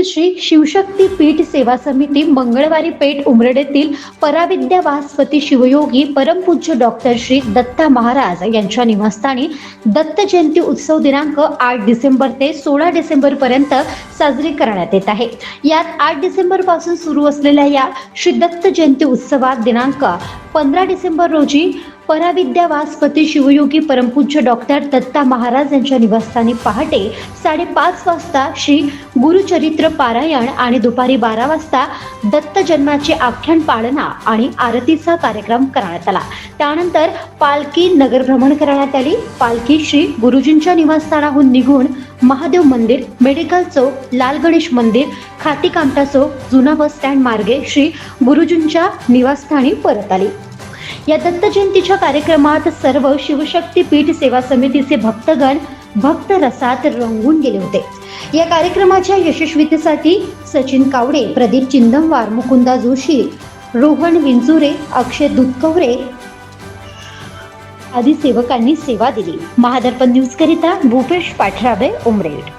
येथील श्री शिवशक्ती पीठ सेवा समिती मंगळवारी पेठ उमरडेतील पराविद्या वासपती शिवयोगी परमपूज्य डॉक्टर श्री दत्ता महाराज यांच्या निवासस्थानी दत्त जयंती उत्सव दिनांक आठ डिसेंबर ते सोळा डिसेंबर पर्यंत साजरी करण्यात येत आहे. यात आठ डिसेंबरपासून सुरू असलेल्या या श्री दत्त जयंती उत्सवात दिनांक पंधरा डिसेंबर रोजी पराविद्या वासपती शिवयोगी परमपूज्य डॉक्टर दत्ता महाराज यांच्या निवासस्थानी पहाटे साडेपाच वाजता श्री गुरुचरित्र पारायण आणि दुपारी बारा वाजता दत्त जन्माचे आख्यान पाळणा आणि आरतीचा कार्यक्रम करण्यात आला. त्यानंतर पालखी नगरभ्रमण करण्यात आली. पालखी श्री गुरुजींच्या निवासस्थानाहून निघून महादेव मंदिर मेडिकल चौक लाल गणेश मंदिर खाती कामटा चौक जुना बस स्टँड मार्गे श्री गुरुजींच्या निवासस्थानी परत आली. या दत्त जयंतीच्या कार्यक्रमात सर्व शिवशक्ती पीठ सेवा समितीचे भक्तगण भक्त रसात रंगून गेले होते. या कार्यक्रमाच्या यशस्वीतेसाठी सचिन कावडे प्रदीप चिंदमवार मुकुंदा जोशी रोहन विंचुरे अक्षय दुधकवरे आदी सेवकांनी सेवा दिली. महादर्पण न्यूज करिता भूपेश पाठराबे उमरेड.